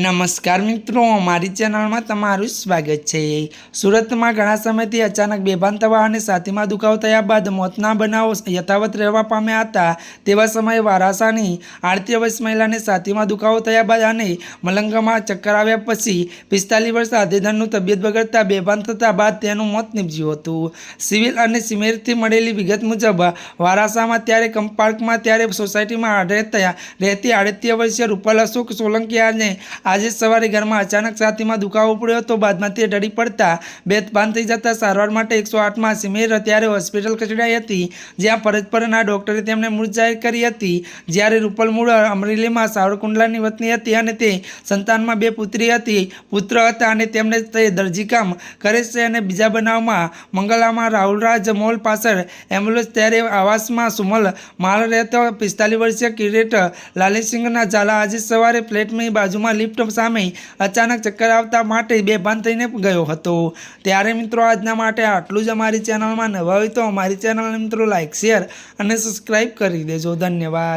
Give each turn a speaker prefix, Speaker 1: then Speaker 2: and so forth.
Speaker 1: નમસ્કાર મિત્રો, અમારી ચેનલમાં તમારું સ્વાગત છે. સુરતમાં ઘણા સમયથી અચાનક બેભાન થવા અને સાથીમાં દુખાવો થયા બાદ મોતના બનાવો યથાવત રહેવા પામ્યા હતા. તેવા સમયે વારાસાની આડતી વર્ષ મહિલાને સાથીમાં દુખાવો થયા બાદ અને મલંગમાં ચક્કર આવ્યા પછી પિસ્તાલીસ વર્ષ આધેધનનું તબિયત બગડતા બેભાન થતા બાદ તેનું મોત નીપજ્યું હતું. સિવિલ અને સિમેરથી મળેલી વિગત મુજબ, વારાસામાં ત્યારે કંપાર્કમાં, ત્યારે સોસાયટીમાં રહેતા રહેતી આડતી વર્ષીય રૂપાલ અશોક સોલંકીયાને આજે સવારે ઘરમાં અચાનક છાતીમાં દુખાવો પડ્યો હતો બાદમાં તે ઢળી પડતા બેદભાન થઈ જતા સારવાર માટે એકસો આઠમાં સિમેર ત્યારે હોસ્પિટલ ખસેડાઈ હતી, જ્યાં ફરજ પરના ડોક્ટરે તેમને મૃત જાહેર કરી હતી. જ્યારે રૂપલ મૂળ અમરેલીમાં સાવરકુંડલાની વતની હતી અને તે સંતાનમાં બે પુત્રી હતી. પુત્ર હતા અને તેમને તે દરજીકામ કરે છે અને બીજા બનાવમાં મંગલામાં રાહુલરાજ મોલ પાછળ એમ્બ્યુલન્સ ત્યારે આવાસમાં સુમલ માલ રહેતો પિસ્તાલીસ વર્ષીય કિરેટ લાલીસિંગના ઝાલા આજે સવારે ફ્લેટની બાજુમાં લિફ્ટ સામે અચાનક ચક્કર આવતા માટે બેભાન થઈને ગયો હતો. ત્યારે મિત્રો આજના માટે આટલું જ અમારી ચેનલમાં નવા હોય તો અમારી ચેનલને મિત્રો લાઇક શેર અને સબસ્ક્રાઈબ કરી દેજો. ધન્યવાદ.